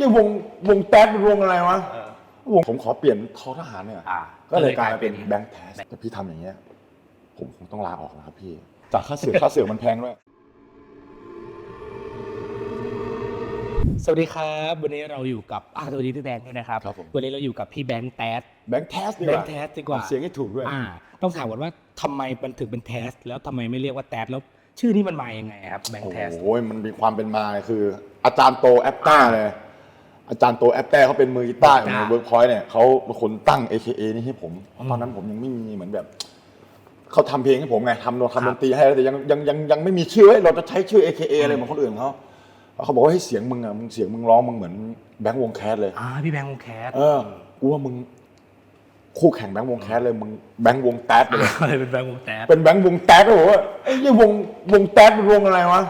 ยี่วงวงแต๊ดเป็นวงอะไรวะวงผมขอเปลี่ยนทอทหารเนี่ยอ่าก็เลยกลายเป็นก็เลยกลายเป็นแบงค์แทสแต่พี่ทำอย่างเงี้ย ผมคงต้องลาออกแล้วครับพี่ จากค่าเสือกค่าเสือกมันแพงด้วย สวัสดีครับ วันนี้เราอยู่กับอ่าสวัสดีพี่แบงค์ด้วยนะครับ ครับผม วันนี้เราอยู่กับพี่แบงค์แต๊ดแบงค์แทสดีกแบงว่าค์แทสดีกว่า เสียงให้ถูกด้วย อ่าต้องถามก่อนว่าทำไมมันถึงเป็นแทส แล้วทำไมไม่เรียกว่าแต๊ดแล้วชื่อนี้มันมายังไงครับแบงโอ้ค์แทสโหมันมีความเป็นมาคือ อาจารย์โตแอปต้าเลย อาจารย์โตแอปต้าเขาเป็นมือกีตาร์อยู่ในเวิร์กพอยต์เนี่ยเขาเป็นคนตั้ง AKA นี่ให้ผมเพราะตอนนั้นผมยังไม่มีเหมือนแบบเขาทำเพลงให้ผมไงทำดนทำดนตรีให้แต่ยังยังยังยังไม่มีชื่อให้เราจะใช้ชื่อ AKA อะไรเหมือนคนอื่นเขาแล้วเขาบอกว่าให้เสียงมึงอะมึงเสียงมึงร้องมึงเหมือนแบงค์วงแคสเลยอ่าพี่แบงค์วงแคสเออกูว่ามึงคู่แข่งแบงค์วงแคสเลยมึงแบงค์วงแต๊ดไปเลยเลยเป็นแบงค์วงแต๊ดเป็นแบงค์วงแต๊ดก็บอกว่าไอ้ยี่วงวงแต๊ดเป็นวงอะไรวะ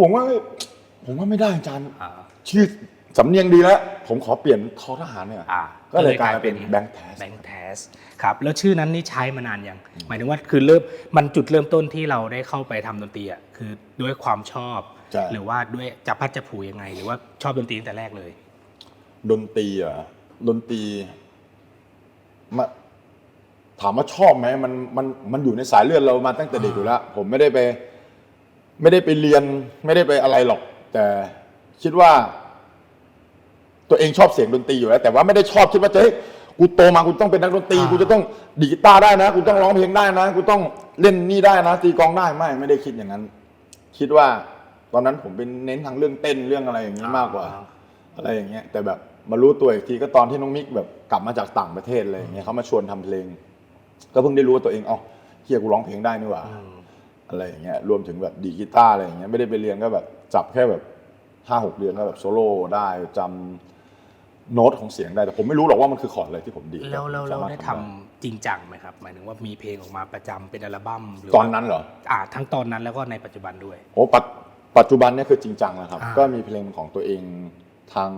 ผมว่าผมว่าไม่ได้อาจารย์อ่าชื่อ สำเนียงดีแล้ว ผมขอเปลี่ยนทอทหารเนี่ยอ่าก็เลยกลายเป็นแบงค์แทส แบงค์แทสครับแล้วชื่อนั้นนี่ใช้มานานยังหมายถึงว่าคือเริ่มมันจุดเริ่มต้นที่เราได้เข้าไปทำดนตรีอะคือด้วยความชอบ ใช่ หรือว่าด้วยจับพัดจับผูยังไง หรือว่าชอบดนตรีตั้งแต่แรกเลย ดนตรีอะดนตรีมาถามว่าชอบไหมมันมันมันอยู่ในสายเลือดเรามาตั้งแต่เด็กอยู่แล้วผมไม่ได้ไป ไม่ได้ไปเรียน ไม่ได้ไปอะไรหรอก แต่คิดว่า ตัวเองชอบเสียงดนตรีอยู่แล้ว แต่ว่าไม่ได้ชอบคิดว่าจะเฮ้ยกูโตมากูต้องเป็นนักดนตรีอ่ากูจะต้องดีดกีตาร์ได้นะกูต้องร้องเพลงได้นะกูต้องเล่นนี่ได้นะตีกลองได้ไม่ไม่ได้คิดอย่างนั้น คิดว่าตอนนั้นผมเป็นเน้นทางเรื่องเต้นเรื่องอะไรอย่างนี้มากกว่า อะไรอย่างเงี้ย แต่แบบมารู้ตัวอีกทีก็ตอนที่น้องมิกแบบกลับมาจากต่างประเทศอะไรอย่างเงี้ยเขามาชวนทำเพลง ก็เพิ่งได้รู้ว่าตัวเองเอ๋อเฮียกูร้องเพลงได้นี่หว่าอะไรอย่างเงี้ยรวมถึงแบบดีดกีตาร์อะไรอย่างเงี้ยไม่ได้ไปเรียนก็แบบจับแค่แบบห้าหกเดือนก็แบบโซโล่ได้จำ โน้ตของเสียงได้แต่ผมไม่รู้หรอกว่ามันคือคอร์ดอะไรที่ผมดีดแล้วเราผมเราสมถได้ทำจริงจังไหมครับ หมายถึงว่ามีเพลงออกมาประจำเป็นอัลบั้มหรือตว่าอนนั้นเหรอ อ่าทั้งตอนนั้นแล้วก็ในปัจจุบันด้วย โอ้ปัจปัจจุบันเนี่ยคือจริงจังแล้วครับ อ่า ก็มีเพลงของตัวเองทาง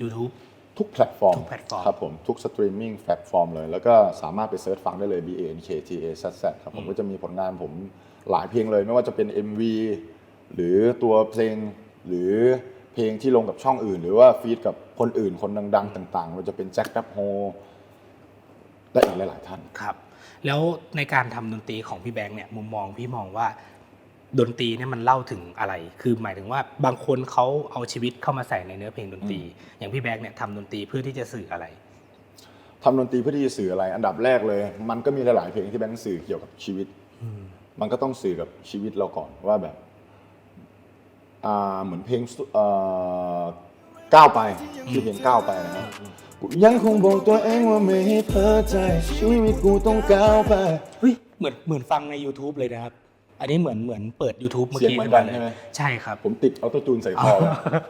YouTube ทุกแพลตฟอร์มทุกแพลตฟอร์ม ครับผมทุกสตรีมมิ่งแพลตฟอร์มเลย แล้วก็สามารถไปเซิร์ชฟังได้เลย B A N K T A Z Z ครับผมก็จะมีผลงานผมหลายเพลงเลย ไม่ว่าจะเป็น MV หรือตัวเพลงหรือ เพลงที่ลงกับช่องอื่น หรือว่าฟีดกับคนอื่นคนดัง ๆ ต่างๆว่าจะเป็นแจ็คแรปโฮและอีกหลายๆท่านครับ แล้วในการทำดนตรีของพี่แบงค์เนี่ยมุมมองพี่มองว่าดนตรีเนี่ยมันเล่าถึงอะไร คือหมายถึงว่าบางคนเขาเอาชีวิตเข้ามาใส่ในเนื้อเพลงดนตรี อย่างพี่แบงค์เนี่ยทำดนตรีเพื่อที่จะสื่ออะไรทำดนตรีเพื่อที่จะสื่ออะไร อันดับแรกเลย มันก็มีหลายๆเพลงที่แบงค์สื่อเกี่ยวกับชีวิต มันก็ต้องสื่อกับชีวิตเราก่อนว่าแบบ อ่าเหมือนเพลงสุเอ่อก้าวไปที่เพลงก้าวไปนะครับกูยังคงบอกตัวเองว่าไม่ให้เพ้อใจชีวิตกูต้องก้าวไปเฮ้ยเหมือนเหมือนฟังใน YouTube เลยนะครับ อันนี้เหมือนเหมือนเปิด YouTube เมื่อเสียงกี้เหมือนกันขึ้าใช่ไหมใช่ครับ ผมติดออโต้จูนใส่คอ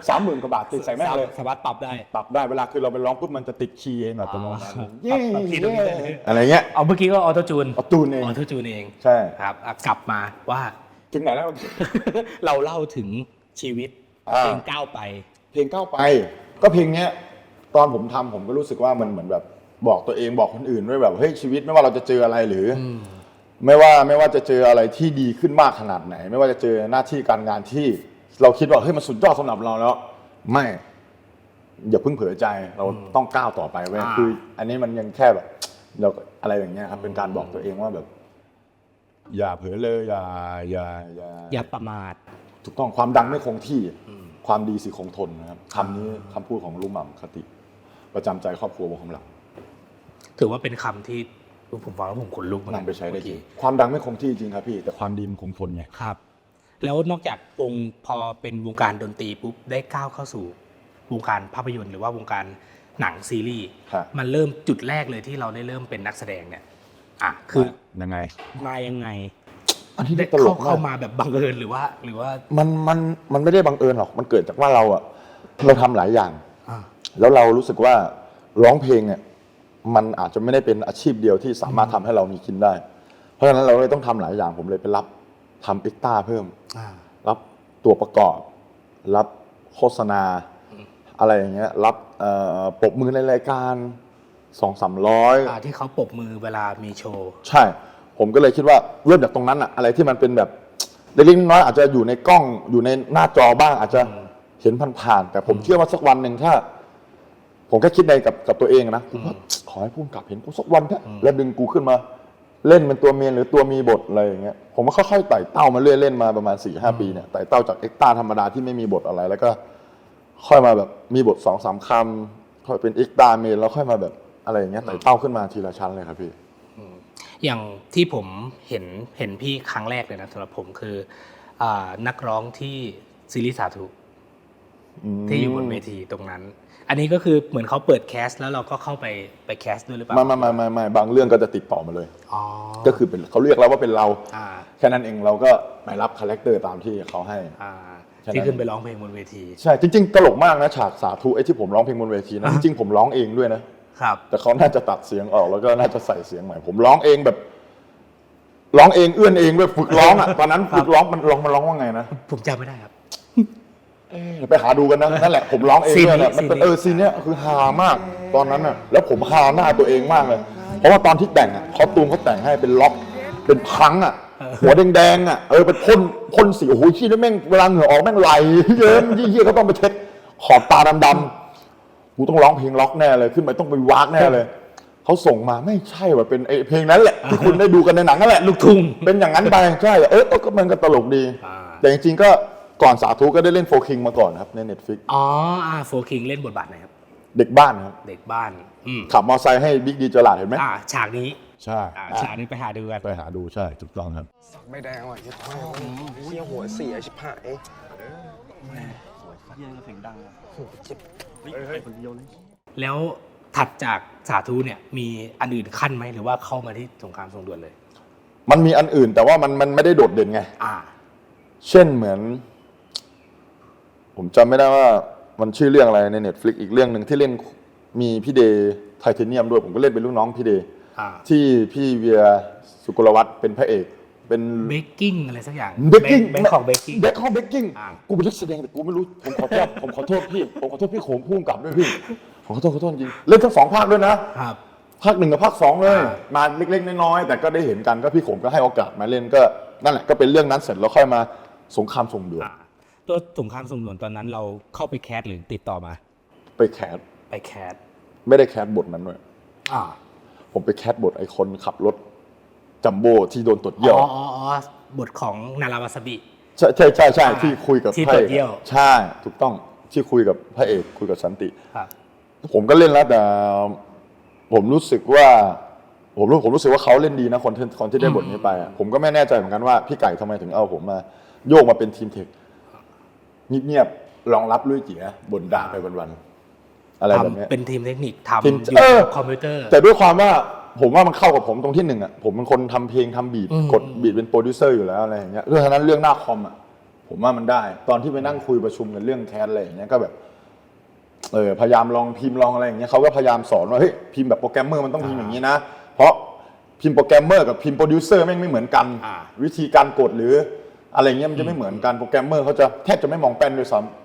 สามหมื่นกว่าบาทติดใส่แม่งเลย สามารถปรับได้ ปรับได้เวลาคือเราไปร้องปุ๊บมันจะติดคีย์เองอัตโนมัติอ๋อเย้ปรับคีย์ตรงนี้ได้เลย อะไรเงี้ยเอาเมื่อกี้ก็ออโตจูนออโต้จูนเอง ออโตจูนเองใช่ ครับอะกลับมาว่า ถึงไหนแล้ว เราเล่าถึง ชีวิตอ่า เพลงก้าวไป เพลงก้าวไป ก็เพลงเนี้ย ตอนผมทำผมก็รู้สึกว่ามันเหมือนแบบบอกตัวเองบอกคนอื่นด้วยแบบเฮ้ยชีวิตไม่ว่าเราจะเจออะไรหรืออไม่ว่าไม่ว่าจะเจออะไรที่ดีขึ้นมากขนาดไหน ไม่ว่าจะเจอหน้าที่การงานที่ เราคิดว่าเฮ้ยมันสุดยอดสำหรับเราแล้ว ไม่ อย่าเพิ่งเผลอใจเราต้องก้าวต่อไปเว้ยอ่า คือ อันนี้มันยังแค่แบบเราอะไรอย่างเงี้ยครับ เป็นการบอกตัวเองว่าแบบ อย่าเผลอเลยอย่าอย่าอย่า อย่าประมาท ถูกต้องความดังไม่คงที่ความดีสิคงทนนะครับคำนี้คำพูดของลุงหม่ำคติ ประจำใจครอบครัววงคำหลังถือว่าเป็นคำที่ผมฟังแล้วผมขนลุกเหมือนกันนำไปใช้ได้จริงเมื่อกี้ความดังไม่คงที่จริงครับพี่ แต่ความดีมันคงทนไงครับ แล้วนอกจากวงพอเป็นวงการดนตรีปุ๊บได้ก้าวเข้าสู่วงการภาพยนตร์หรือว่าวงการหนังซีรีส์ครับมันเริ่มจุดแรกเลยที่เราได้เริ่มเป็นนักแสดงเนี่ยอะคือยังไงมายังไง อันนี้ได้ตลเข้าก เข้ามากมาแบบบังเอิญหรือว่า หรือว่ามันมันมันไม่ได้บังเอิญหรอก มันเกิดจากว่าเราอะเราทำหลายอย่าง อ่าแล้วเรารู้สึกว่าร้องเพลงเนี่ยมันอาจจะไม่ได้เป็นอาชีพเดียวที่สามารถทำให้เรามีกินได้ เพราะฉะนั้นเราเลยต้องทำหลายอย่างผมเลยไปรับทำเอ็กต้าเพิ่ม อ่า รับตัวประกอบ รับโฆษณา อะไรอย่างเงี้ยรับเอ่อปรบมือในรายการสองสามร้อย อ่าที่เขาปรบมือเวลามีโชว์ ใช่ ผมก็เลยคิดว่าเริ่มจากตรงนั้นอะอะไรที่มันเป็นแบบเล็กๆน้อยๆอาจจะอยู่ในกล้องอยู่ในหน้าจอบ้างอาจจะเห็นผ่านๆแต่ผมเชื่อว่าสักวันหนึ่งถ้า ผมแค่คิดในกับกับตัวเองนะกูว่าขอให้พุ่มกับเห็นกูสักวันเถอะแล้วดึงกูขึ้นมา เล่นเป็นตัวเมียนหรือตัวมีบทอะไรอย่างเงี้ยผมก็ค่อยๆไต่เต้ามาเรื่อยเล่นมาประมาณสี่ห้าปีเนี่ยไต่เต้าจากเอ็กตาธรรมดาที่ไม่มีบทอะไร แล้วก็ ค่อยมาแบบมีบทสองสามคำค่อยเป็นเอ็กตาเมนแล้วค่อยมาแบบอะไรอย่างเงี้ยไต่เต้าขึ้นมาทีละชั้นเลยครับพี่ อย่างที่ผมเห็นเห็นพี่ครั้งแรกเลยนะสำหรับผมคืออานักร้องที่ซีรีส์สาธุมที่อยู่บนเวทีตรงนั้น อันนี้ก็คือเหมือนเขาเปิดแคสแล้วเราก็เข้าไปไปแคสด้วยหรือเปล่าไม่ไม่ไม่ไม่ไม่บางเรื่องก็จะติดต่อมาเลยอ๋อก็คือเป็นเขาเรียกเราว่าเป็นเราอ่าแค่นั้นเองเราก็ไปรับคาแรคเตอร์ตามที่เขาให้อ่าใช่ที่ขึ้นไปร้องเพลงบนเวที ใช่จริง ๆ ตลกมากนะฉากสาธุไอ้ที่ผมร้องเพลงบนเวทีนะจริงๆผมร้องเองด้วยนะ ครับ แต่เขาน่าจะตัดเสียงออกแล้วก็น่าจะใส่เสียงใหม่ผมร้องเองแบบร้องเองเอื้อนเองด้วยฝึกร้องอะตอนนั้นฝึกร้องมันร้องมันร้องว่าไงนะผมจำไม่ได้ครับเอ๊ะไปหาดูกันนะนั่นแหละผมร้องเองซีนด้วยนี้นะมันเป็นซีนนี้เออซีนเนี้ยคือฮามากตอนนั้นอะแล้วผมฮาหน้าตัวเองมากเลย เพราะว่าตอนที่แต่งอะคอสตูมเขาแต่งให้เป็นล็อกเป็นพังอะหัวแดงๆอะเออเป็นพ่นพ่นสีโอ้โหชี้แล้วแม่งเวลาเหงื่อออกแม่งไหลเยิ้มยี่ๆก็ต้องไปเช็ดขอบตาดำๆ กูต้องร้องเพลงล็อกแน่เลย ขึ้นไปต้องไปวากแน่เลยเขาส่งมาไม่ใช่ว่าเป็นไอเพลงนั้นแหละที่คุณได้ดูกันในหนังนั่นแหละลูกทุ่งเป็นอย่างนั้นไปใช่เออเออก็มันก็ตลกดีอ่าแต่จริงๆก็ก่อนสาธุก็ได้เล่นโฟคิงมาก่อนครับในเน็ตฟิกอ๋ออ่าโฟคิงเล่นบทบาทไหนครับ เด็กบ้านครับ เด็กบ้านอืมขับมอเตอร์ไซค์ให้บิ๊กดีเจลาดเห็นไหมอ่าฉากนี้ใช่อ่าฉากนี้ไปหาดูกันไปหาดูใช่ถูกต้องครับไม่แดงว่ะชิบหาย เฮียหัวเสียชิบหายแล้วถัดจากสาธุเนี่ยมีอันอื่นขั้นไหมหรือว่าเข้ามาที่สงครามทรงด่วนเลย มันมีอันอื่นแต่ว่ามันมันไม่ได้โดดเด่นไง อ่า เช่นเหมือน ผมจำไม่ได้ว่ามันชื่อเรื่องอะไรใน Netflix อีกเรื่องหนึ่งที่เล่นมีพี่เดย์ไทเทเนียมด้วยผมก็เล่นเป็นลูกน้องพี่เดย์อ่า ที่พี่เวียสุกลวัฒน์เป็นพระเอก เป็นเบกกิ้งอะไรสักอย่างเบกกิ้งแบงของเบกกิ้ง แบงของเบกกิ้งอ่า กูเป็นนักแสดงแต่กูไม่รู้ ผมขอโทษ ผมขอโทษพี่ ผมขอโทษพี่โขมพุ่งกลับด้วยพี่ ผมขอโทษขอโทษจริง เล่นทั้งสองภาคด้วยนะ ครับ ภาคหนึ่งกับภาคสองเลย อ่า มาเล็กๆน้อยๆแต่ก็ได้เห็นกันก็พี่โขมก็ให้โอกาสมาเล่นก็นั่นแหละก็เป็นเรื่องนั้นเสร็จแล้วค่อยมาสงครามส่งเดือดอ่าตัวสงครามทรงด่วนตอนนั้นเราเข้าไปแคสหรือติดต่อมา ไปแคสไปแคสไม่ได้แคสบทนั้นด้วยอ่าผมไปแคสบทไอ้คนขับรถ จัมโบ้ที่โดนตรวจเยี่ยวอ๋ออ๋ออ๋อบทของนาราวาซาบิ ใช่ใช่ใช่ใช่อ่าที่คุยกับที่พระตรเอวจเยี่ยวกใช่ถูกต้องที่คุยกับพระเอกคุยกับสันติ ครับ ผมก็เล่นแล้วแต่ผมรู้สึกว่าผมรู้ผมรู้สึกว่าเขาเล่นดีนะคนที่คนที่ได้บทนี้ไปอะผมก็ไม่แน่ใจเหมือนกันว่าพี่ไก่ทำไมถึงเอาผมมาโยกมาเป็นทีมเทคเงียบๆรองรับลุยเจียบ่นด่าไปวันๆอะไรแบบเนี้ย ทำเป็นทีมเทคนิคทีมทำอยู่เออ กับคอมพิวเตอร์ แต่ด้วยความว่า ผมว่ามันเข้ากับผมตรงที่หนึ่งอะผมเป็นคนทำเพลงทำบีทอืมกดบีทเป็นโปรดิวเซอร์อยู่แล้วอะไรอย่างเงี้ยเพราะฉะนั้นเรื่องหน้าคอมอะผมว่ามันได้ ตอนที่ไปนั่งคุยประชุมกันเรื่องแคสอะไรอย่างเงี้ยก็แบบเออพยายามลองพิมพ์ลองอะไรอย่างเงี้ยเขาก็พยายามสอนว่าเฮ้ยพิมพ์แบบโปรแกรมเมอร์มันต้องพิมพ์อย่างนี้นะ เพราะพิมพ์โปรแกรมเมอร์กับพิมพ์โปรดิวเซอร์แม่งไม่เหมือนกันอ่าวิธีการกดหรืออะไรเงี้ยมันจะไม่เหมือนกันโปรแกรมเมอร์เขาจะแทบจะไม่มองแป้นด้วยซ้ำ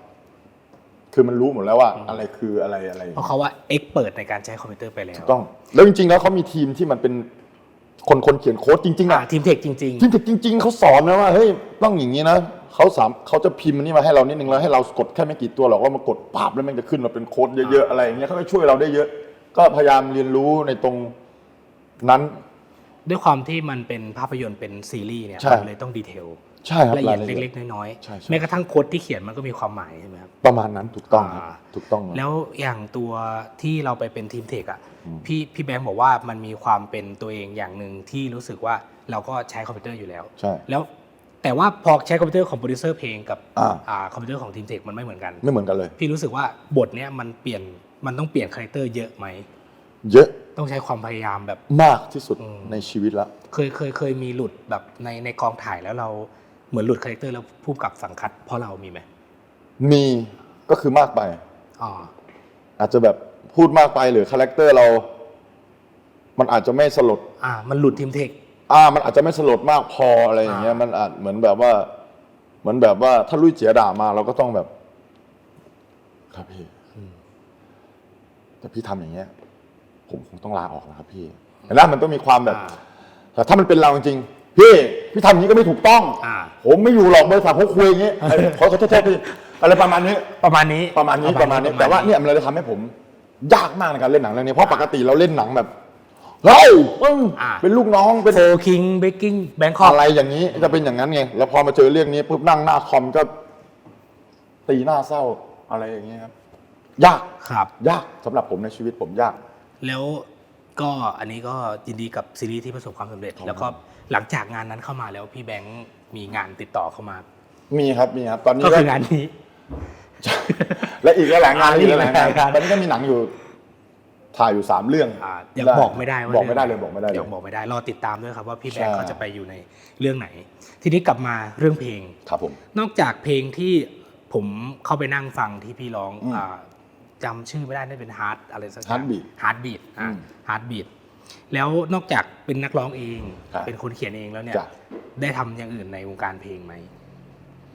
คือมันรู้หมดแล้วว่าอะไรคืออะไรอะไรอย่างเพเงี้ยราะเขาว่าเอ็กเปิดในการใช้คอมพิวเตอร์ไปแล้วถูกต้อง แล้วจริงๆแล้วเขามีทีมที่มันเป็นคนคนเขียนโค้ดจริงๆอ่าอะทีมเทคจริงทีมเทคจริง ๆเขาสอนนะว่าเฮ้ยต้องอย่างนี้นะเขาสามเขาจะพิมพ์อันนี้มาให้เรานิดนึงแล้วให้เรากดแค่ไม่กี่ตัวหรอกว่ามากดปาบแล้วมันจะขึ้นมาเป็นโค้ดเยอะๆอะไรอย่างเงี้ยเขาก็ช่วยเราได้เยอะ ก็พยายามเรียนรู้ในตรงนั้นๆด้วยความที่มันเป็นภาพยนตร์เป็นซีรีส์เนี่ยใช่มันเลยต้องดีเทล ใช่ครับละเอียดรายละเอียดเล็กๆน้อยใช่ใช่ๆแม้กระทั่งโค้ดที่เขียนมันก็มีความหมายใช่ไหมครับ ประมาณนั้นถูกต้องครับอ่า ถูกต้องครับ แล้วอย่างตัวที่เราไปเป็นทีมเทคอะพี่พี่แบงค์บอกว่ามันมีความเป็นตัวเองอย่างหนึ่งที่รู้สึกว่าเราก็ใช้คอมพิวเตอร์อยู่แล้ว ใช่ แล้วแต่ว่าพอใช้คอมพิวเตอร์ของโปรดิวเซอร์เพลงกับอ่า อ่าคอมพิวเตอร์ของทีมเทคมันไม่เหมือนกัน ไม่เหมือนกันเลย พี่รู้สึกว่าบทเนี้ยมันเปลี่ยนมันต้องเปลี่ยนคาแรคเตอร์เยอะไหม เยอะต้องใช้ความพยายามแบบ มากที่สุดอืม ในชีวิตแล้วเคยเคยเคยมีหลุดแบบในในกองถ่ายแล้วเรา เหมือนหลุดคาแรคเตอร์แล้วพูดกับสังคัดเพราะเรามีไหมมีก็คือมากไป อ๋ออาจจะแบบพูดมากไปหรือคาแรคเตอร์เรา มันอาจจะไม่สลด อ่า มันหลุดทีมเทค อ่า มันอาจจะไม่สลดมากพออะไรอย่างเงี้ย อ่ามั มันอาจเหมือนแบบว่าเหมือนแบบว่าถ้าลุยเจียด่ามาเราก็ต้องแบบ ครับพี่แต่พี่ทำอย่างเงี้ย ผมคงต้องลาออกนะครับพี่เห็นไหมมันต้องมีความแบบ อ่า แต่ถ้ามันเป็นเราจริงๆ พี่พี่ทำอย่างนี้ก็ไม่ถูกต้อง อ่า ผมไม่อยู่หรอกบริษัทเขาคุยอย่างนี้ไอ้ขอขอโทษๆพี่อะไรประมาณนี้ ประมาณนี้ประมาณนี้ประมาณนี้แต่ว่าเนี่ยมันเลยทำให้ผม ยากมากในการเล่นหนังเรื่องนี้เพราะปกติเราเล่นหนังแบบเฮ้ยปึ้งอ่าเป็นลูกน้องเป็นโฟคิงเบกกิ้งแบงคอกอะไรอย่างนี้จะเป็นอย่างนั้นไงแล้วพอมาเจอเรื่องนี้ปุ๊บนั่งหน้าคอมก็ ตีหน้าเศร้าอะไรอย่างเงี้ยครับยากครับ ยากสำหรับผมในชีวิตผมยาก แล้วก็อันนี้ก็ยินดีกับซีรีส์ที่ประสบความสำเร็จขอบคุณแล้วก็ หลังจากงานนั้นเข้ามาแล้วพี่แบงค์มีงานติดต่อเข้ามา มีครับมีครับ ตอนนี้ก็ก็คืองานนี้ และอีกหลายๆงานอ่าอีกหลายๆงานอีกหลายๆงานตอนนี้ก็มีหนังอยู่ถ่ายอยู่สามเรื่องอ่ายังได้บอกไม่ได้ว่าบอกไม่ได้เลยบอกไม่ได้เลยยังบอกไม่ได้รอติดตามด้วยครับว่าพี่แบงค์ใช่เขาจะไปอยู่ในเรื่องไหน ทีนี้กลับมาเรื่องเพลงครับผมนอกจากเพลงที่ผมเข้าไปนั่งฟังที่พี่ร้องอืมอ่าจำชื่อไม่ได้น่าจะเป็นฮาร์ดอะไรสักอย่าง Heartbeat ฮาร์ดบีดอ่าอืมฮาร์ดบีด แล้วนอกจากเป็นนักร้องเอง ครับเป็นคนเขียนเองแล้วเนี่ย จ้ะ ได้ทำอย่างอื่นในวงการเพลงไหม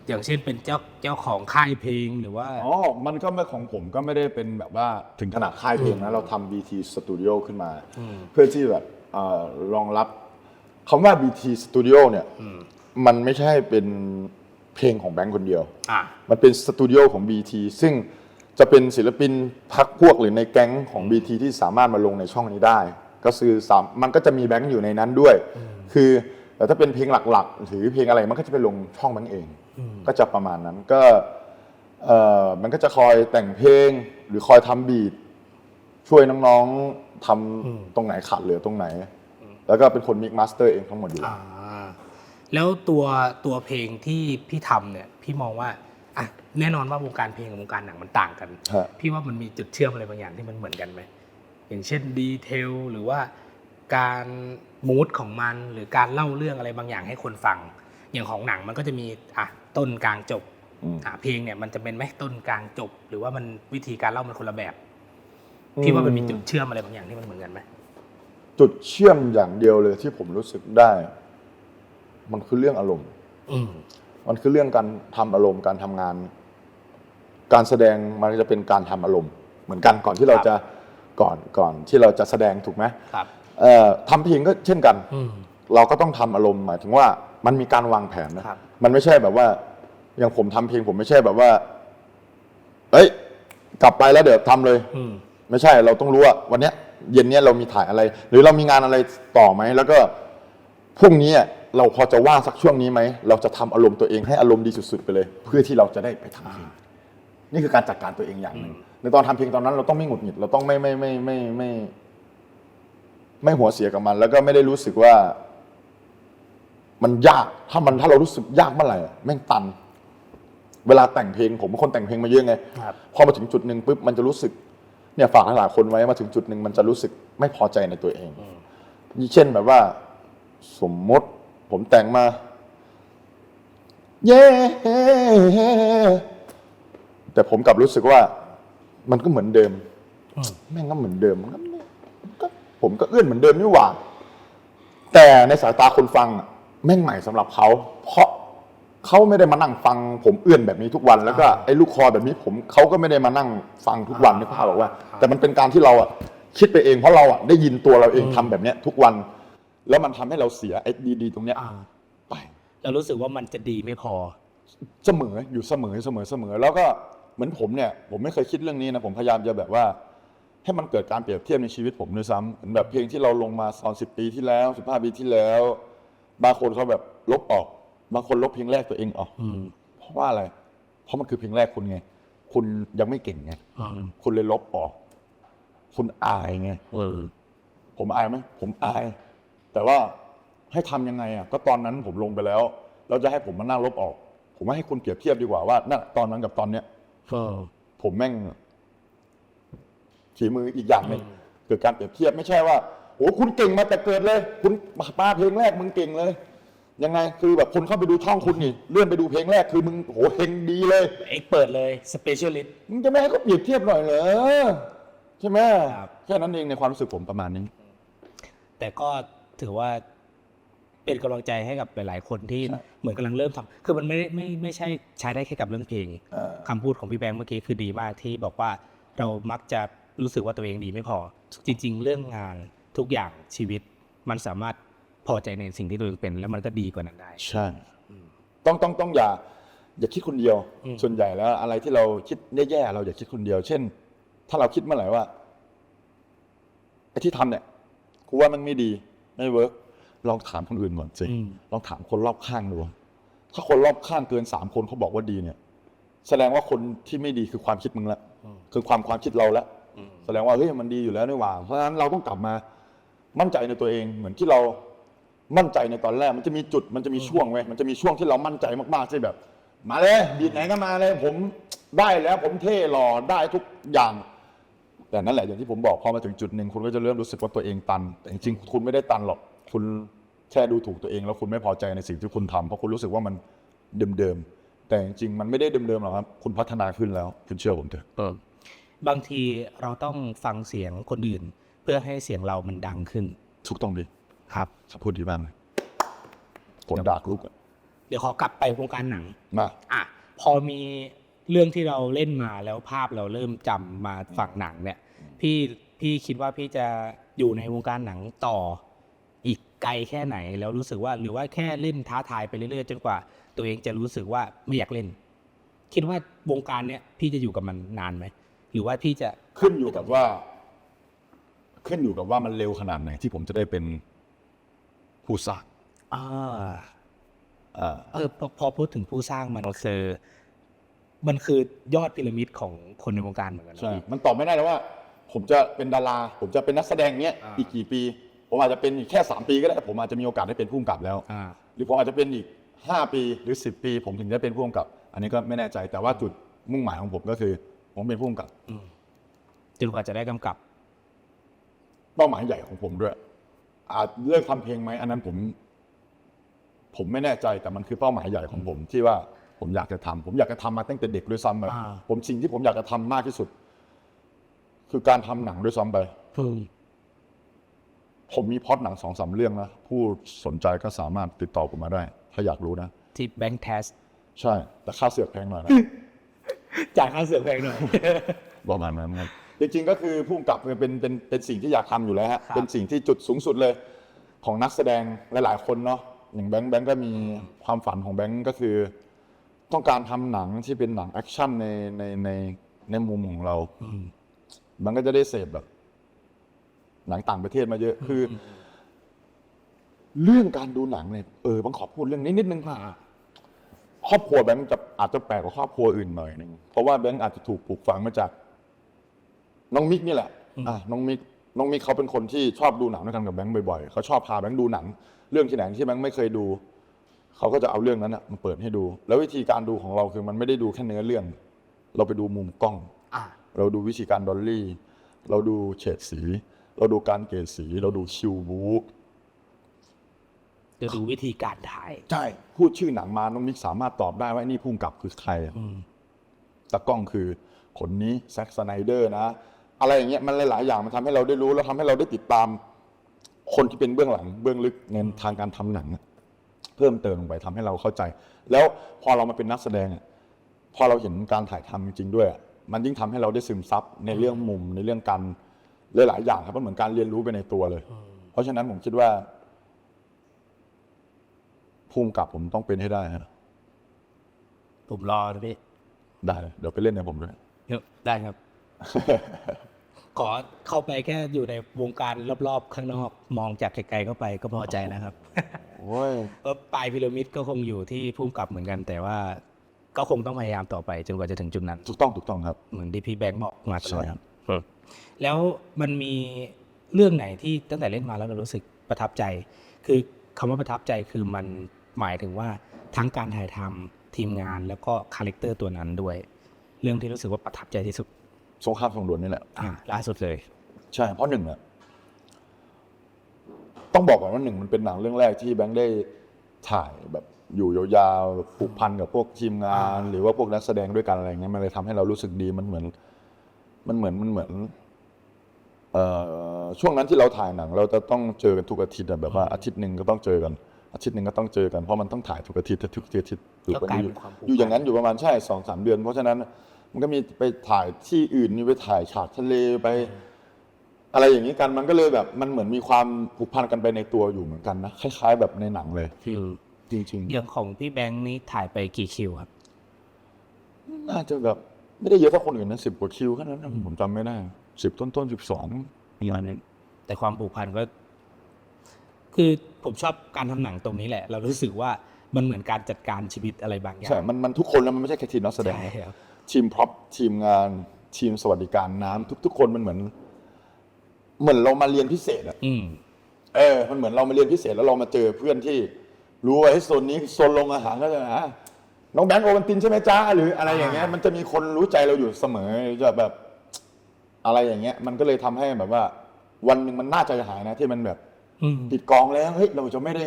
อย่างเช่นเป็นเจ้าเจ้าของค่ายเพลงหรือว่า อ๋อ มันก็ไม่ของผมก็ไม่ได้เป็นแบบว่าถึงขนาดค่ายเพลงนะเราทำ BT Studio ขึ้นมา อืม เพื่อที่แบบเอ่อรองรับคำว่า BT Studio เนี่ยอืมมันไม่ใช่เป็นเพลงของแบงค์คนเดียว อะ มันเป็นสตูดิโอของ BT ซึ่งจะเป็นศิลปินพักพวกหรือในแก๊งของ BT ที่สามารถมาลงในช่องนี้ได้ ก็คือสามมันก็จะมีแบงค์อยู่ในนั้นด้วย คือแต่ถ้าเป็นเพลงหลักๆ หรือเพลงอะไรมันก็จะไปลงช่องแบงค์เอง ก็จะประมาณนั้นก็เอ่อมันก็จะคอยแต่งเพลงหรือคอยทำบีทช่วยน้องๆทำตรงไหนขาดเหลือตรงไหน แล้วก็เป็นคนมิกมาสเตอร์เองทั้งหมดอยู่แล้วอ่าแล้วตัวตัวเพลงที่พี่ทำเนี่ยพี่มองว่าอะแน่นอนว่าวงการเพลงกับวงการหนังมันต่างกัน ฮะ พี่ว่ามันมีจุดเชื่อมอะไรบางอย่างที่มันเหมือนกันไหม อย่างเช่นดีเทลหรือว่าการมูดของมันหรือการเล่าเรื่องอะไรบางอย่างให้คนฟัง อย่างของหนังมันก็จะมีอะต้นกลางจบอืมอะเพลงเนี่ยมันจะเป็นไหมต้นกลางจบ หรือว่ามันวิธีการเล่ามันคนละแบบพี่ว่ามันมีจุดเชื่อมอะไรบางอย่างที่มันเหมือนกันไหมจุดเชื่อมอย่างเดียวเลยที่ผมรู้สึกได้ มันคือเรื่องอารมณ์อืมมันคือเรื่องการทำอารมณ์การทำงาน การแสดงมันจะเป็นการทำอารมณ์ เหมือนกันก่อนที่เราครับจะ ก่อนก่อนที่เราจะแสดงถูกไหมครับเอ่อทำเพลงก็เช่นกันอืมเราก็ต้องทำอารมณ์หมายถึงว่ามันมีการวางแผนนะครับมันไม่ใช่แบบว่า อย่างผมทำเพลงผมไม่ใช่แบบว่า เอ้ย กลับไปแล้วเดี๋ยวทำเลยอืมไม่ใช่เราต้องรู้ว่าวันเนี้ย เย็นเนี้ยเรามีถ่ายอะไร หรือเรามีงานอะไรต่อไหมแล้วก็พรุ่งนี้อะเราพอจะว่างสักช่วงนี้ไหมเราจะทำอารมณ์ตัวเองให้อารมณ์ดีสุดๆไปเลย เพื่อที่เราจะได้ไปทำเพลงนี่คือการจัดการตัวเองอย่างหนึ่ง ในตอนทำเพลงตอนนั้น เราต้องไม่หงุดหงิดเราต้องไม่ไม่ไม่ไม่ไม่ ไม่หัวเสียกับมัน แล้วก็ไม่ได้รู้สึกว่า มันยากถ้ามันถ้าเรารู้สึกยากเมื่อไหร่อะแม่งตัน เวลาแต่งเพลง ผมเป็นคนแต่งเพลงมาเยอะไงครับพอมาถึงจุดหนึ่งปุ๊บมันจะรู้สึก เนี่ยฝากหลายๆคนไว้มาถึงจุดหนึ่งมันจะรู้สึกไม่พอใจในตัวเองนี่เช่นแบบว่า สมมติผมแต่งมา เย้แต่ผมกลับรู้สึกว่า มันก็เหมือนเดิมอืมแม่งก็เหมือนเดิมมันก็ก็ผมก็เอื้อนเหมือนเดิมนี่หว่า แต่ในสายตาคนฟังอะแม่งใหม่สำหรับเขา เพราะเขาไม่ได้มานั่งฟัง ผมเอื้อนแบบนี้ทุกวัน แล้วก็อ่าไอ้ลูกคอแบบนี้ผมเขาก็ไม่ได้มานั่งฟังทุกวันอ่านึกภาพบอกว่าอ่า แต่มันเป็นการที่เราอะคิดไปเองเพราะเราอะได้ยินตัวเราเองทำแบบเนี้ย ทุกวัน แล้วมันทำให้เราเสียไอ้ดีๆตรงเนี้ยอ่าไปเรารู้สึกว่ามันจะดีไม่พอ เสมออยู่เสมอเสมอเสมอแล้วก็ เหมือนผมเนี่ยผมไม่เคยคิดเรื่องนี้นะผมพยายามจะแบบว่า ให้มันเกิดการเปรียบเทียบในชีวิตผมด้วยซ้ำเหมือนแบบเพลงที่เราลงมาตอนสิบปีที่แล้วสิบห้าปีที่แล้ว บางคนเขาแบบลบออก บางคนลบเพลงแรกตัวเองออกอืมเพราะว่าอะไร เพราะมันคือเพลงแรกคุณไง คุณยังไม่เก่งไงอืมคุณเลยลบออก คุณอายไงเออผมอายไหมผมอาย แต่ว่าให้ทำยังไงอะก็ตอนนั้นผมลงไปแล้ว เราจะให้ผมมานั่งลบออก ผมว่าให้คุณเปรียบเทียบดีกว่าว่านั่นตอนนั้นกับตอนเนี้ยก็ ผมแม่งฝีมืออีกอย่างหนึ่งอืมเกิดการเปรียบเทียบไม่ใช่ว่าโอ้คุณเก่งมาแต่เกิดเลย คุณมาเพลงแรกมึงเก่งเลย ยังไงคือแบบคนเข้าไปดูช่องคุณนี่เลื่อนไปดูเพลงแรกคือมึงโหเฮงดีเลยเอ็กเปิดเลยสเปเชียลิสต์มึงจะไม่ให้เขาเปรียบเทียบหน่อยเหรอใช่ไหมครับแค่นั้นเองในความรู้สึกผมประมาณนี้แต่ก็ถือว่า เป็นกำลังใจให้กับหลาย ๆ คนที่ใช่ เหมือนกำลังเริ่มทำคือมันไม่ได้ไม่ไม่ใช่ใช้ได้แค่กับเรื่องเพลงเออคำพูดของพี่แบงค์เมื่อกี้คือดีมากที่บอกว่าเรามักจะรู้สึกว่าตัวเองดีไม่พอ จริง ๆ เรื่องงานทุกอย่างชีวิต มันสามารถพอใจในสิ่งที่ตัวเองเป็น แล้วมันก็ดีกว่านั้นได้ ใช่ต้องต้องต้องอย่า อย่าคิดคนเดียว อืม ส่วนใหญ่แล้ว อะไรที่เราคิดแย่ๆเราอย่าคิดคนเดียว เช่น ถ้าเราคิดเมื่อไหร่ว่าไอ้ที่ทำเนี่ยกูว่ามันไม่ดีไม่เวิร์ก ลองถามคนอื่นก่อนสิอืมลองถามคนรอบข้างดูถ้าคนรอบข้างเกินสามคนเขาบอกว่าดีเนี่ย แสดงว่าคนที่ไม่ดีคือความคิดมึงละอืมคือความความคิดเราละอืมแสดงว่าเฮ้ยมันดีอยู่แล้วนี่หว่า เพราะฉะนั้นเราต้องกลับมามั่นใจในตัวเอง เหมือนที่เรามั่นใจในตอนแรก มันจะมีจุดมันจะมีช่วงไว้ยมันจะมีช่วงที่เรามั่นใจมากๆที่แบบ มาเลยบีดไหนก็มาเลย ผมได้แล้วผมเท่หล่อได้ทุกอย่าง แต่นั่นแหละอย่างที่ผมบอกพอมาถึงจุดหนึ่งคุณก็จะเริ่มรู้สึกว่าตัวเองตัน แต่จริงๆคุณไม่ได้ตันหรอกคุณ แค่ดูถูกตัวเองแล้วคุณไม่พอใจในสิ่งที่คุณทำเพราะคุณรู้สึกว่ามันเดิมๆแต่จริงๆมันไม่ได้เดิมๆหรอกครับ คุณพัฒนาขึ้นแล้ว คุณเชื่อผมเถอะบางทีเราต้องฟังเสียงคนอื่น เพื่อให้เสียงเรามันดังขึ้นถูกต้องดีครับถ้าพูดดีมากเลยกดดากลูกอะเดี๋ยวขอกลับไปวงการหนัง มาอะพอมีเรื่องที่เราเล่นมาแล้วภาพเราเริ่มจำมาฝั่งหนังเนี่ย พี่พี่คิดว่าพี่จะอยู่ในวงการหนังต่ออีก ไกลแค่ไหนแล้วรู้สึกว่าหรือว่าแค่เล่นท้าทายไปเรื่อยๆ จนกว่า ตัวเองจะรู้สึกว่าไม่อยากเล่น คิดว่าวงการเนี้ยพี่จะอยู่กับมันนานไหมหรือว่าพี่จะขึ้นอยู่กับว่า ขึ้นอยู่กับว่ามันเร็วขนาดไหนที่ผมจะได้เป็นผู้สร้างอ่าอ่าเออพอพอพูดถึงผู้สร้างมันคือมันคือยอดพีระมิดของคนในวงการเหมือนกันนะใช่ พี่ มันตอบไม่ได้แล้วว่า ผมจะเป็นดารา ผมจะเป็นนักแสดงเนี้ย อ่า อีกกี่ปี ผมอาจจะเป็นอีกแค่สามปีก็ได้ ผมอาจจะมีโอกาสได้เป็นผู้กำกับแล้ว อ่า หรือผมอาจจะเป็นอีกห้าปีหรือสิบปี ผมถึงจะเป็นผู้กำกับ อันนี้ก็ไม่แน่ใจแต่ว่าจุดมุ่งหมายของผมก็คือ ผมเป็นผู้กำกับอืมจนกว่าจะได้กำกับ เป้าหมายใหญ่ของผมด้วย อาจเลิกทำเพลงไหมอันนั้นผม ผมไม่แน่ใจแต่มันคือเป้าหมายใหญ่ของผมที่ว่าผมอยากจะทำผมอยากจะทำมาตั้งแต่เด็กด้วยซ้ำไปอ่า ผมสิ่งที่ผมอยากจะทำมากที่สุด คือการทำหนังด้วยซ้ำไป ผมมีพล็อดหนังสองสามเรื่องนะผู้สนใจก็สามารถติดต่อผมมาได้ ถ้าอยากรู้นะ ที่แบงค์แทสใช่ แต่ค่าเสือกแพงหน่อยนะ จ่ายค่าเสือแพงหน่อย ประมาณนั้นครับจริงๆก็คือผู้กำกับเป็นเป็นเป็นสิ่งที่อยากทำอยู่แล้วฮะครับ เป็นสิ่งที่จุดสูงสุดเลย ของนักแสดงหลายๆ คนเนาะอย่างแบงค์แบงค์ก็มีความฝันของแบงค์ก็คือ ต้องการทำหนังที่เป็นหนังแอคชั่นในในในในมุมของเรามันก็จะได้เสพแบบ หนังต่างประเทศมาเยอะคืออเรื่องการดูหนังเนี่ยเออบางขอพูดเรื่องนี้นิดนึงอ่าครอบครัวแบงค์จะอาจจะแปลกกว่าครอบครัวอื่นหน่อยหนึ่งเพราะว่าแบงค์อาจจะถูกปลูกฝังมาจาก น้องมิกนี่แหละ อะน้องมิกน้องมิกเขาเป็นคนที่ชอบดูหนังด้วยกันกับแบงค์บ่อยๆเขาชอบพาแบงค์ดูหนัง เรื่องที่ไหนที่แบงค์ไม่เคยดูเขาก็จะเอาเรื่องนั้นนะมาเปิดให้ดู แล้ววิธีการดูของเราคือมันไม่ได้ดูแค่เนื้อเรื่อง เราไปดูมุมกล้องอ่าเราดูวิธีการดอลลี่ เราดูเฉดสี เราดูการเกรดสี เราดูคิวบูจะดูวิธีการถ่าย ใช่ พูดชื่อหนังมาน้องมิกสามารถตอบได้ว่าไอ้นี่พุ่งกับคือใครอะอืมตากล้องคือคนนี้แซ็กสไนเดอร์นะ อะไรอย่างเงี้ยมันหลายๆอย่างมันทำให้เราได้รู้ แล้วทำให้เราได้ติดตาม คนที่เป็นเบื้องหลัง เบื้องลึกในทางการทำหนังอะเพิ่มเติมลงไปทำให้เราเข้าใจ แล้วพอเรามาเป็นนักแสดงอะพอเราเห็นการถ่ายทำจริงๆด้วยอะมันยิ่งทำให้เราได้ซึมซับในเรื่องมุมในเรื่องการ หลายๆอย่างครับมันเหมือนการเรียนรู้ไปในตัวเลย เพราะฉะนั้นผมคิดว่าภูมิกับผมต้องเป็นให้ได้ฮะผมรอนะพี่ได้เลยเดี๋ยวไปเล่นในผมด้วยได้ครับ ขอเข้าไปแค่อยู่ในวงการรอบๆ ข้างนอก มองจากไกลๆเข้าไปก็พอใจนะครับโอ้ยเพราะปลายพีระมิดก็คงอยู่ที่พุ่มกับเหมือนกัน แต่ว่าก็คงต้องพยายามต่อไปจนกว่าจะถึงจุดนั้น ถูกต้องถูกต้องครับ เหมือนที่พี่แบงค์บอกมาตลอดใช่ครับ แล้วมันมีเรื่องไหนที่ตั้งแต่เล่นมาแล้วเรารู้สึกประทับใจ คือคำว่าประทับใจคือมันหมายถึงว่าทั้งการถ่ายทำทีมงานแล้วก็คาแรคเตอร์ตัวนั้นด้วย เรื่องที่รู้สึกว่าประทับใจที่สุดสงครามสองดวนนี่แหละอ่าล่าสุดเลย ใช่เพราะหนึ่งอะต้องบอกก่อนว่าหนึ่งมันเป็นหนังเรื่องแรกที่แบงค์ได้ถ่ายแบบอยู่ยาวๆผูกพันกับพวกทีมงาน หรือว่าพวกนักแสดงด้วยกันอะไรเงี้ยมันเลยทำให้เรารู้สึกดีมันเหมือน มันเหมือนมันเหมือนเอ่อช่วงนั้นที่เราถ่ายหนัง เราจะต้องเจอกันทุกอาทิตย์อะแบบว่าอาทิตย์หนึ่งก็ต้องเจอกัน อาทิตย์หนึ่งก็ต้องเจอกันเพราะมันต้องถ่ายทุกอาทิตย์ทุกอาทิตย์อยู่ก็กลายอยู่เป็นความผูกพันอยู่อย่างนั้นอยู่ประมาณใช่สองสามเดือน เพราะฉะนั้นมันก็มีไปถ่ายที่อื่นมีไปถ่ายฉากทะเลไป อะไรอย่างนี้กันมันก็เลยแบบมันเหมือนมีความผูกพันกันไปในตัวอยู่เหมือนกันนะคล้าย ๆ แบบในหนังเลยจริงอย่างของพี่แบงค์นี่ถ่ายไปกี่คิวครับ น่าจะแบบ ไม่ได้เยอะเท่าคนอื่นนะสิบกว่าคิวแค่นั้นนะผมจำไม่ได้สิบต้นต้นสิบสองประมาณนั้นแต่ความผูกพันก็ คือผมชอบการทำหนังตรงนี้แหละ เรารู้สึกว่ามันเหมือนการจัดการชีวิตอะไรบางอย่างใช่มันมันทุกคนแล้วมันไม่ใช่แค่ทีมนักแสดงใช่นะ ครับ ทีมพร็อพทีมงานทีมสวัสดิการน้ำทุก ๆ คนมันเหมือน เหมือนเรามาเรียนพิเศษอะอืม เออมันเหมือนเรามาเรียนพิเศษแล้วเรามาเจอเพื่อนที่รู้ว่าไอ้โซนนี้โซนลงอาหารก็จะอะ น้องแบงค์โอวันตินใช่ไหมจ้าหรืออะไรอย่างเงี้ยอ่ามัมันจะมีคนรู้ใจเราอยู่เสมอจะแบบอะไรอย่างเงี้ย มันก็เลยทำให้แบบว่า วันหนึ่งมันน่าใจหายนะ ที่มันแบบอืม ปิดกองแล้วเฮ้ยเราจะไม่ได้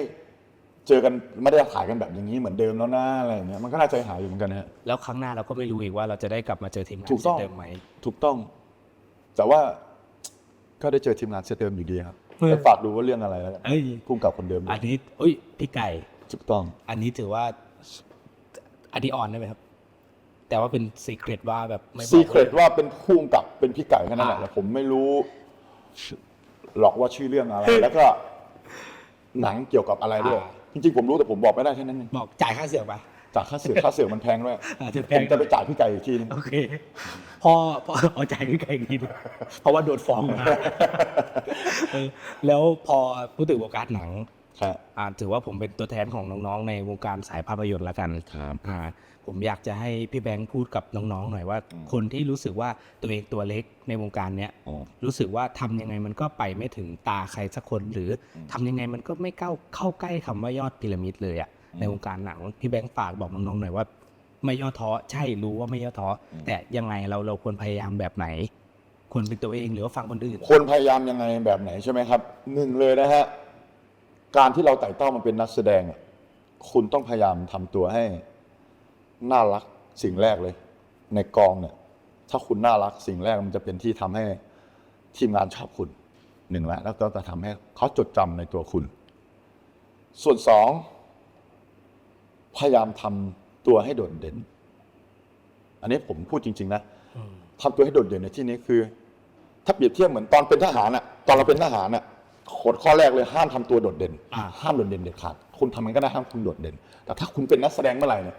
เจอกันไม่ได้ถ่ายกันแบบอย่างนี้เหมือนเดิมแล้วนะอะไรอย่างเงี้ยมันก็น่าใจหายอยู่เหมือนกันนะฮะ แล้วครั้งหน้าเราก็ไม่รู้อีกว่าเราจะได้กลับมาเจอทีมงานถูกต้องเช่นเดิมไหม ถูกต้อง แต่ว่า ก็ได้เจอทีมงานเซตเดิมอยู่ดีครับเออแต่ฝากดูว่าเรื่องอะไรแล้วกันเอ้ย พุ่มกับคนเดิมด้วอัยนนี้เอ้ยพี่ไก่ ถูกต้อง อันนี้ถือว่า อันนี้ออนได้ไหมครับ แต่ว่าเป็นซีเครตว่าแบบไม่บอก ซีเครตว่าเป็นพุ่มกับเป็นพี่ไก่แค่นั้นแหละอ่า แต่ผมไม่รู้ หรอกว่าชื่อเรื่องอะไร แล้วก็ หนังเกี่ยวกับอะไรด้วย จริงๆผมรู้แต่ผมบอกไม่ได้แค่นั้นเองบอกจ่ายค่าเสียงปะจากค่าเสือค่าเสือมันแพงด้วยอาจจะแพผง มจะไปจ่ายพี่ไก่อีกทีนึง โอเคพอพอเอาจ่ายพี่ไก่อีกทีหนึ่งเพราะว่าโดนฟ้องมาเออแล้วพอพูดถึงวงการหนัง ครับอ่าถือว่าผมเป็นตัวแทนของน้องๆ ในวงการสายภาพยนตร์ละกันครับอ่าผมอยากจะให้พี่แบงค์พูดกับน้องๆหน่อยว่าอืมคนที่รู้สึกว่าตัวเองตัวเล็กในวงการเนี้ยอ๋อ รู้สึกว่าทำยังไงมันก็ไปไม่ถึงตาใครสักคน หรืออมทำยังไงมันก็ไม่เข้าเข้าใกล้คำว่ายอดพีระมิดเลยอะอืมในวงการหนังพี่แบงค์ฝากบอกน้องๆหน่อยว่า ไม่ย่อท้อใช่รู้ว่าไม่ย่อท้ออมแต่ยังไงเราเราควรพยายามแบบไหน ควรเป็นตัวเองหรือว่าฟังคนอื่น คนพยายามยังไงแบบไหนใช่ไหมครับหนึ่งเลยนะฮะ การที่เราไต่เต้ามาเป็นนักแสดงอะคุณต้องพยายามทำตัวให้น่ารักสิ่งแรกเลย ในกองเนี่ย ถ้าคุณน่ารักสิ่งแรกมันจะเป็นที่ทำให้ทีมงานชอบคุณหนึ่งแล้วแล้วก็จะทำให้เขาจดจำในตัวคุณ ส่วนสองพยายามทำตัวให้โดดเด่น อันนี้ผมพูดจริง ๆ นะอืมทำตัวให้โดดเด่นในที่นี้คือ ถ้าเปรียบเทียบเหมือนตอนเป็นทหารอะตอนเราเป็นทหารอะ กฎข้อแรกเลยห้ามทำตัวโดดเด่น อ่า ห้ามโดดเด่นเด็ดขาดคุณทำมันก็ได้ห้ามคุณโดดเด่น แต่ถ้าคุณเป็นนักแสดงเมื่อไหร่เนี่ย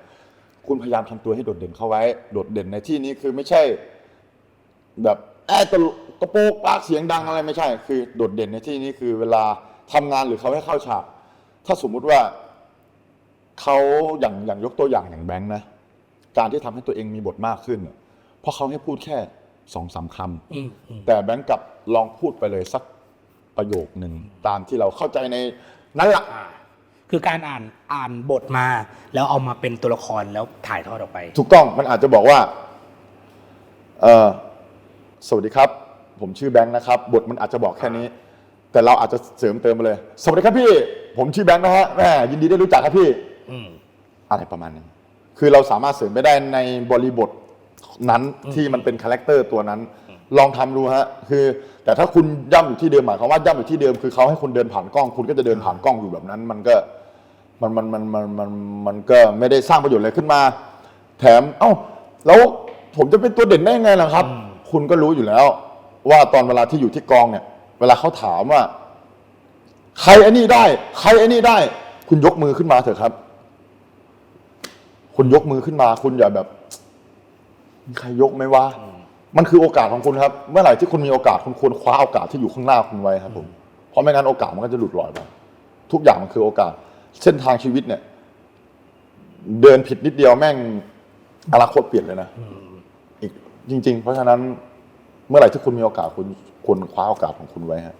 คุณพยายามทำตัวให้โดดเด่นเข้าไว้ โดดเด่นในที่นี้คือไม่ใช่ แบบแอบตลกกระโปงปากเสียงดังอะไรไม่ใช่ คือโดดเด่นในที่นี้คือเวลาทำงานหรือเขาให้เข้าฉาก ถ้าสมมุติว่าเขาอย่างอย่างยกตัวอย่างอย่างแบงค์นะ การที่ทำให้ตัวเองมีบทมากขึ้นน่ะเพราะเขาให้พูดแค่สองสามคำ อืมอืมแต่แบงค์กลับลองพูดไปเลยสัก ประโยคหนึ่งตามที่เราเข้าใจในนั้นละอ่าคือการอ่านอ่านบทมา แล้วเอามาเป็นตัวละครแล้วถ่ายทอดออกไป ถูกต้องมันอาจจะบอกว่าเออสวัสดีครับ ผมชื่อแบงค์นะครับ บทมันอาจจะบอกแค่นี้ แต่เราอาจจะเสริมเติมไปเลย สวัสดีครับพี่ ผมชื่อแบงค์นะฮะแม่ยินดีได้รู้จักครับพี่อืมอะไรประมาณนั้นคือเราสามารถเสริมไปได้ในบริบทนั้นที่มันเป็นคาแรคเตอร์ตัวนั้น ลองทำดูฮะคือ แต่ถ้าคุณย่ำอยู่ที่เดิมหมายความว่าย่ำอยู่ที่เดิมคือเขาให้คุณเดินผ่านกล้อง คุณก็จะเดินผ่านกล้องอยู่แบบนั้น มันก็มันมันมันมันมันมันก็ไม่ได้สร้างประโยชน์อะไรขึ้นมา แถมเอ้าแล้วผมจะเป็นตัวเด่นได้ยังไงล่ะครับอืมคุณก็รู้อยู่แล้ว ว่าตอนเวลาที่อยู่ที่กองเนี่ย เวลาเขาถามว่า ใครไอ้นี่ได้ ใครไอ้นี่ได้ คุณยกมือขึ้นมาเถอะครับ คุณยกมือขึ้นมา คุณอย่าแบบมีใครยกไหมวะ มันคือโอกาสของคุณครับ เมื่อไหร่ที่คุณมีโอกาสคุณควรคว้าโอกาสที่อยู่ข้างหน้าคุณไว้ครับผมเพราะไม่งั้นโอกาสมันก็จะหลุดลอยไปทุกอย่างมันคือโอกาส เส้นทางชีวิตเนี่ย เดินผิดนิดเดียวแม่งอนาคตเปลี่ยนเลยนะอืมอีกจริง ๆ เพราะฉะนั้นเมื่อไหร่ที่คุณมีโอกาสคุณควรคว้าโอกาสของคุณไว้ฮะ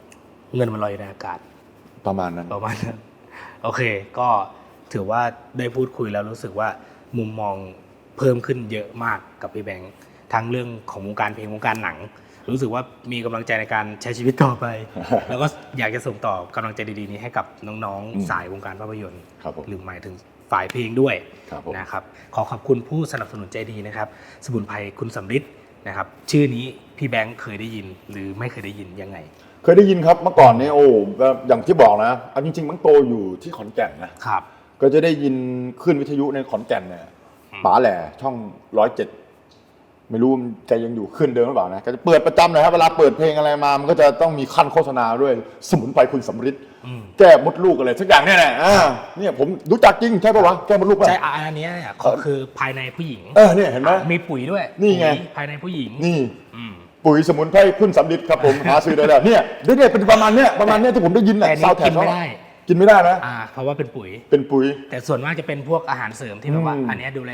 เงินมันลอยอยู่ในอากาศ ประมาณนั้น ประมาณนั้น โอเค ก็ถือว่าได้พูดคุยแล้วรู้สึกว่ามุมมองเพิ่มขึ้นเยอะมากกับพี่แบงค์ ทั้งเรื่องของวงการเพลงวงการหนัง รู้สึกว่ามีกำลังใจในการใช้ชีวิตต่อไป แล้วก็อยากจะส่งต่อกำลังใจดีๆนี้ให้กับน้องอืมๆสายวงการภาพยนตร์ครับผมหรือหมายถึงฝ่ายเพลงด้วยครับผมนะครับขอขอบคุณผู้สนับสนุนใจดีนะครับ สมุนไพรคุณสำริดนะครับชื่อนี้พี่แบงค์เคยได้ยินหรือไม่เคยได้ยินยังไง เคยได้ยินครับเมื่อก่อนเนี่ยโอ้แบบอย่างที่บอกนะเอาจริงๆมันโตอยู่ที่ขอนแก่นนะครับ ก็จะได้ยินขึ้นวิทยุในขอนแก่นเนี่ยป๋าแหล่ช่องร้อยเจ็ด ไม่รู้มันจะยังอยู่ขึ้นเดิมหรือเปล่านะก็จะเปิดประจำเลยครับเวลาเปิดเพลงอะไรมา มันก็จะต้องมีขั้นโฆษณาด้วย สมุนไพรคุณสำริดอืมแก้มดลูกอะไรสักอย่างเนี่ยแหละอ่าเนี่ยผมรู้จักจริงใช่ปะวะแก้มดลูกป่ะใช่อะอันเนี้ยเนี่ยเขาคือภายในผู้หญิงเออเนี่ยเห็นไหมมีปุ๋ยด้วยนี่ไง ปุ๋ยภายในผู้หญิงนี่ อืม ปุ๋ยสมุนไพรคุณสำริดครับผม หาซื้อได้แล้วเนี่ยเนี่ยเป็นประมาณเนี้ยประมาณเนี้ยที่ผมได้ยินแหละแต่นี่ซาวแท็กินไม่ได้ กินไม่ได้นะอ่า เพราะว่าเป็นปุ๋ย เป็นปุ๋ย แต่ส่วนมากจะเป็นพวกอาหารเสริมที่แบบว่า อืม อันเนี้ยดูแล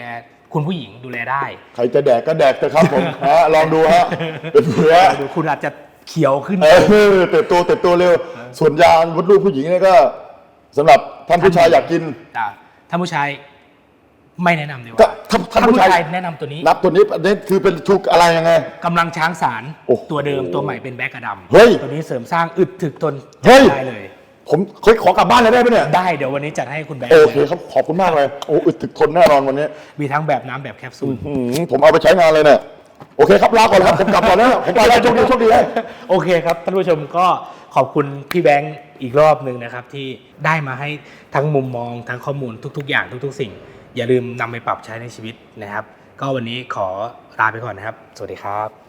คุณผู้หญิงดูแลได้ ใครจะแดกก็แดกเถอะครับผม ฮะลองดูฮะเป็นปุ๋ยฮะดูคุณอาจจะเขียวขึ้น เออเติบโตเติบโตเร็ว ส่วนยามดลูกผู้หญิงเนี่ยก็สำหรับท่านผู้ชายอยากกินแต่ถ้าผู้ชายไม่แนะนำดีกก็ว่าถ้าถ้าถ้าผู้ผู้ชายชายแนะนำตัวนี้ นับตัวนี้อันนี้คือเป็นทุกอะไรยังไง กำลังช้างสารโอ้โหตัวเดิมตัวใหม่เป็นแบ็กกระดำเฮ้ย ตัวนี้เสริมสร้างอึดถึกทนเฮ้ย ได้เลย ผมเคยขอกลับบ้านเลยได้ไหมเนี่ย ได้เดี๋ยววันนี้จัดให้คุณแบงค์โอเคครับ ขอบคุณมากเลย โอ้อึดถึกทนแน่นอนวันนี้มีทั้งแบบน้ำแบบแคปซูล อืมผมเอาไปใช้งานเลยเนี่ย โอเคครับลาก่อนครับ ผมกลับก่อนนะผมไปแล้วโชคดีโชคดีเลย โอเคครับท่านผู้ชมก็ขอบคุณพี่แบงค์อีกรอบหนึ่งนะครับ ที่ได้มาให้ทั้งมุมมองทั้งข้อมูลทุก ๆ อย่างทุก ๆ สิ่ง อย่าลืมนำไปปรับใช้ในชีวิตนะครับ ก็วันนี้ขอลาไปก่อนนะครับ สวัสดีครับ